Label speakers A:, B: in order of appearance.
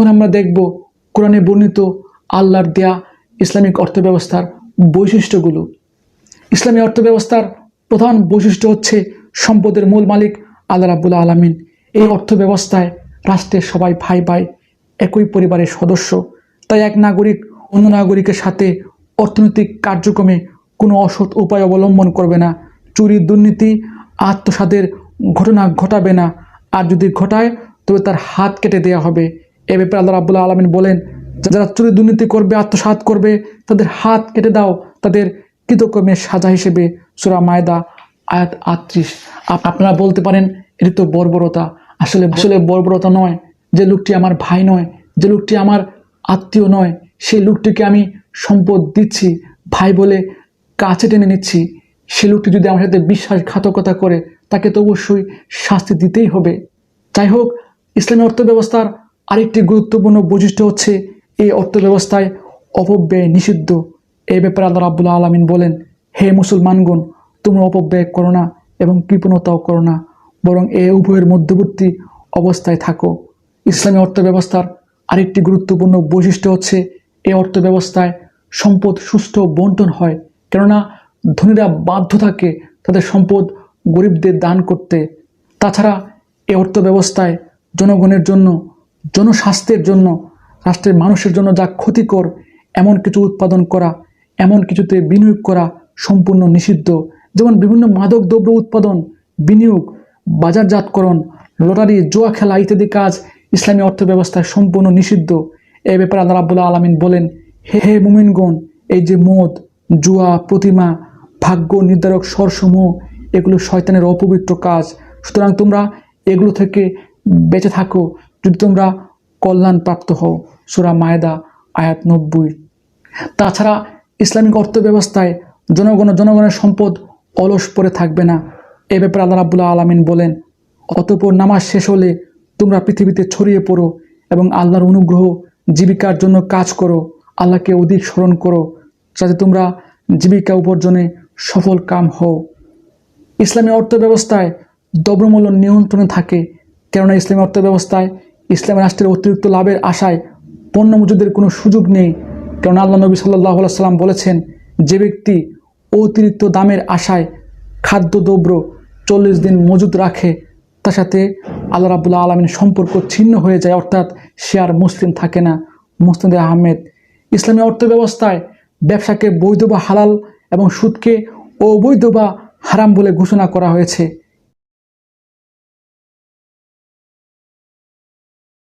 A: এখন আমরা দেখব কোরআনে বর্ণিত আল্লাহর দেয়া ইসলামিক অর্থব্যবস্থার বৈশিষ্ট্যগুলো। ইসলামী অর্থব্যবস্থার প্রধান বৈশিষ্ট্য হচ্ছে সম্পদের মূল মালিক আল্লাহ রাবুল আলমিন। এই অর্থব্যবস্থায় রাষ্ট্রের সবাই ভাই ভাই, একই পরিবারের সদস্য। তাই এক নাগরিক অন্য নাগরিকের সাথে অর্থনৈতিক কার্যক্রমে কোনো অসৎ উপায় অবলম্বন করবে না। চুরি, দুর্নীতি আত্মসাদের ঘটনা ঘটাবে না। আর যদি ঘটায়, তবে তার হাত কেটে দেওয়া হবে। এ ব্যাপারে আল্লাহ রাবুল্লাহ আলমিন বলেন, যারা চুরি দুর্নীতি করবে, আত্মসাৎ করবে, তাদের হাত কেটে দাও, তাদের কৃতকর্মের সাজা হিসেবে সুরা মায়দা আয়াত আটত্রিশ। আপনারা বলতে পারেন, এটি তো বর্বরতা। আসলে আসলে বর্বরতা নয়, যে লোকটি আমার ভাই নয়, যে লোকটি আমার আত্মীয় নয়, সেই লোকটিকে আমি সম্পদ দিচ্ছি, ভাই বলে কাছে টেনে নিচ্ছি। সে লোকটি যদি আমার সাথে বিশ্বাসঘাতকতা করে, তাকে তো অবশ্যই শাস্তি দিতেই হবে। যাই হোক, ইসলামী অর্থব্যবস্থার আরেকটি গুরুত্বপূর্ণ বৈশিষ্ট্য হচ্ছে এই অর্থব্যবস্থায় অপব্যয় নিষিদ্ধ। এ ব্যাপারে আল্লাহ রাবুল্লাহ আলমিন বলেন, হে মুসলমানগণ, তোমরা অপব্যয় করো না এবং কৃপণতাও করো না, বরং এ উভয়ের মধ্যবর্তী অবস্থায় থাকো। ইসলামী অর্থব্যবস্থার আরেকটি গুরুত্বপূর্ণ বৈশিষ্ট্য হচ্ছে, এই অর্থব্যবস্থায় সম্পদ সুষ্ঠু বন্টন হয়। কেননা, ধনীরা বাধ্য থাকে তাদের সম্পদ গরিবদের দান করতে। তাছাড়া, এই অর্থব্যবস্থায় জনগণের জন্য জনস্বাস্থ্যের জন্য, রাষ্ট্রের মানুষের জন্য যা ক্ষতিকর, এমন কিছু উৎপাদন করা, এমন কিছুতে বিনিয়োগ করা সম্পূর্ণ নিষিদ্ধ। যেমন বিভিন্ন মাদক দ্রব্য উৎপাদন, বিনিয়োগ, বাজারজাতকরণ, লটারি, জুয়া খেলা ইত্যাদি কাজ ইসলামী অর্থব্যবস্থায় সম্পূর্ণ নিষিদ্ধ। এ ব্যাপারে আল্লাহ রাবুল্লাহ আলমিন বলেন, হে হে মুমিনগণ, এই যে মদ, জুয়া, প্রতিমা, ভাগ্য নির্ধারক স্বরসমূহ, এগুলো শয়তানের অপবিত্র কাজ। সুতরাং তোমরা এগুলো থেকে বেঁচে থাকো যদি তোমরা কল্যাণ প্রাপ্ত হও, সুরা মায়দা, আয়াত নব্বই। তাছাড়া ইসলামিক অর্থব্যবস্থায় জনগণ জনগণের সম্পদ অলস পড়ে থাকবে না। এ ব্যাপারে আল্লাহ রাবুল্লাহ আলমিন বলেন, অতপর নামাজ শেষ হলে তোমরা পৃথিবীতে ছড়িয়ে পড়ো এবং আল্লাহর অনুগ্রহ জীবিকার জন্য কাজ করো, আল্লাহকে অধিক স্মরণ করো, যাতে তোমরা জীবিকা উপার্জনে সফল কাম হও। ইসলামী অর্থব্যবস্থায় দ্রব্যমূল্য নিয়ন্ত্রণে থাকে, কেননা ইসলামী অর্থব্যবস্থায় ইসলাম রাষ্ট্রের অতিরিক্ত লাভের আশায় পণ্য মজুদের কোনো সুযোগ নেই। কেননা আল্লাহ নবী সাল্লাহ সাল্লাম বলেছেন, যে ব্যক্তি অতিরিক্ত দামের আশায় খাদ্যদ্রব্য চল্লিশ দিন মজুদ রাখে, তার সাথে আল্লাহ রাবুল্লাহ আলমিন সম্পর্ক ছিন্ন হয়ে যায়, অর্থাৎ সে আর মুসলিম থাকে না। মুস্তাদ আহমেদ, ইসলামী অর্থব্যবস্থায় ব্যবসাকে বৈধ বা হালাল এবং সুদকে অবৈধ বা হারাম বলে ঘোষণা করা হয়েছে।